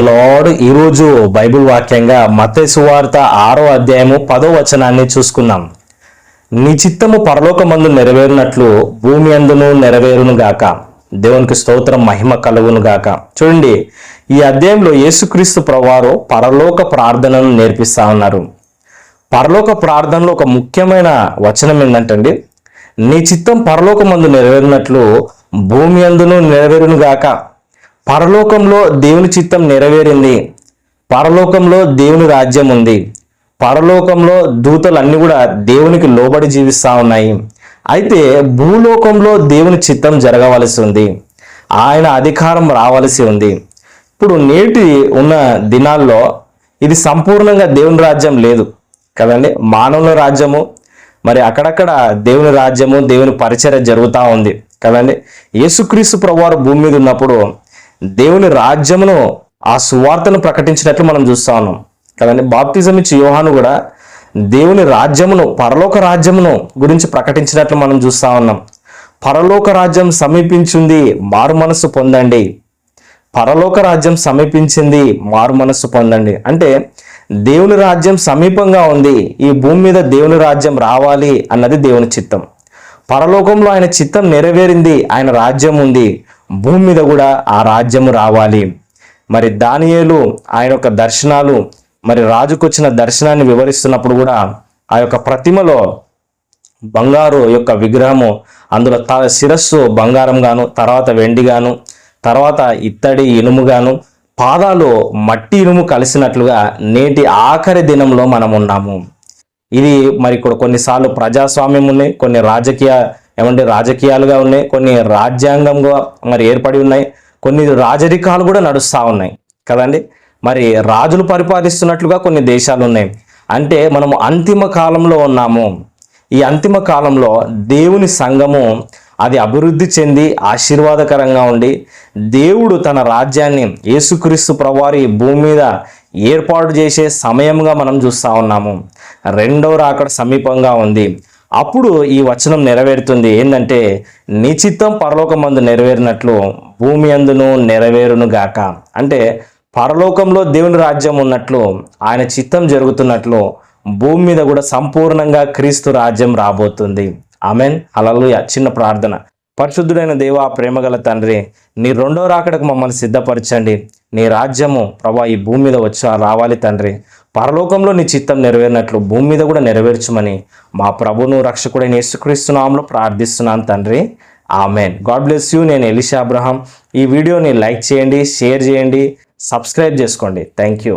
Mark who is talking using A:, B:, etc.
A: Lord ఈరోజు Bible వాక్యంగా మత్తయి సువార్త ఆరో అధ్యాయము పదో వచనాన్ని చూసుకుందాం. నీ చిత్తము పరలోకమందు నెరవేరినట్లు భూమి అందును నెరవేరును గాక. దేవునికి స్తోత్రం మహిమ కలుగును గాక. చూడండి ఈ అధ్యాయంలో యేసుక్రీస్తు ప్రవారు పరలోక ప్రార్థనను నేర్పిస్తా ఉన్నారు. పరలోక ప్రార్థనలో ఒక ముఖ్యమైన వచనం ఏంటంటే నీ చిత్తం పరలోకమందు నెరవేరినట్లు భూమి అందును నెరవేరును గాక. పరలోకంలో దేవుని చిత్తం నెరవేరింది. పరలోకంలో దేవుని రాజ్యం ఉంది. పరలోకంలో దూతలు కూడా దేవునికి లోబడి జీవిస్తూ ఉన్నాయి. అయితే భూలోకంలో దేవుని చిత్తం జరగవలసి ఉంది. ఆయన అధికారం రావలసి ఉంది. ఇప్పుడు నేటి ఉన్న దినాల్లో ఇది సంపూర్ణంగా దేవుని రాజ్యం లేదు. కదండి? మానవుల రాజ్యము మరి అక్కడక్కడ దేవుని రాజ్యము దేవుని పరిచర్య జరుగుతూ ఉంది. కదండి? యేసుక్రీస్తు ప్రభువారు భూమి మీద ఉన్నప్పుడు దేవుని రాజ్యమును ఆ సువార్తను ప్రకటించినట్లు మనం చూస్తా ఉన్నాం. కదండి? బాప్తిజం ఇచ్చి యోహాను కూడా దేవుని రాజ్యమును పరలోక రాజ్యమును గురించి ప్రకటించినట్లు మనం చూస్తా ఉన్నాం. పరలోక రాజ్యం సమీపించింది మారు మనస్సు పొందండి. పరలోక రాజ్యం సమీపించింది మారు మనస్సు పొందండి. అంటే దేవుని రాజ్యం సమీపంగా ఉంది ఈ భూమి మీద దేవుని రాజ్యం రావాలి అన్నది దేవుని చిత్తం. పరలోకంలో ఆయన చిత్తం నెరవేరింది ఆయన రాజ్యం ఉంది. భూమి మీద కూడా ఆ రాజ్యము రావాలి. మరి దానియేలు ఆయన యొక్క దర్శనాలు మరి రాజుకు వచ్చిన దర్శనాన్ని వివరిస్తున్నప్పుడు కూడా ఆ యొక్క ప్రతిమలో బంగారు యొక్క విగ్రహము అందులో త శిరస్సు బంగారం గాను తర్వాత వెండి గాను తర్వాత ఇత్తడి ఇనుము గాను పాదాలు మట్టి ఇనుము కలిసినట్లుగా నేటి ఆఖరి దినంలో మనం ఉన్నాము ఇది మరి ఇక్కడ కొన్నిసార్లు ప్రజాస్వామ్యం ఉన్నాయి కొన్ని రాజకీయ ఏమంటే రాజకీయాలుగా ఉన్నాయి కొన్ని రాజ్యాంగంగా మరి ఏర్పడి ఉన్నాయి కొన్ని రాజరికాలు కూడా నడుస్తూ ఉన్నాయి. కదండి? మరి రాజులు పరిపాలిస్తున్నట్లుగా కొన్ని దేశాలు ఉన్నాయి. అంటే మనము అంతిమ కాలంలో ఉన్నాము. ఈ అంతిమ కాలంలో దేవుని సంఘము అది అభివృద్ధి చెంది ఆశీర్వాదకరంగా ఉండి దేవుడు తన రాజ్యాన్ని యేసుక్రీస్తు ప్రవారి భూమి మీద ఏర్పాటు చేసే సమయంగా మనం చూస్తూ ఉన్నాము. రెండవ రాకడ సమీపంగా ఉంది. అప్పుడు ఈ వచనం నెరవేరుతుంది. ఏంటంటే నీ చిత్తం పరలోకమందు నెరవేరినట్లు భూమి అందును నెరవేరును గాక. అంటే పరలోకంలో దేవుని రాజ్యం ఉన్నట్లు ఆయన చిత్తం జరుగుతున్నట్లు భూమి మీద కూడా సంపూర్ణంగా క్రీస్తు రాజ్యం రాబోతుంది. ఆమెన్. అలలుయ చిన్న ప్రార్థన. పరిశుద్ధుడైన దేవా ప్రేమగల తండ్రి నీ రెండో రాకడకు మమ్మల్ని సిద్ధపరచండి. నీ రాజ్యము ప్రభా ఈ భూమి మీద వచ్చా రావాలి తండ్రి. పరలోకంలో నీ చిత్తం నెరవేరినట్లు భూమి మీద కూడా నెరవేర్చమని మా ప్రభును రక్షకుడైన యేసుక్రీస్తునామంలో ప్రార్థిస్తున్నాను తండ్రి. ఆమెన్. God bless you. నేను ఎలిషా అబ్రహాం. ఈ వీడియోని లైక్ చేయండి షేర్ చేయండి సబ్స్క్రైబ్ చేసుకోండి. Thank you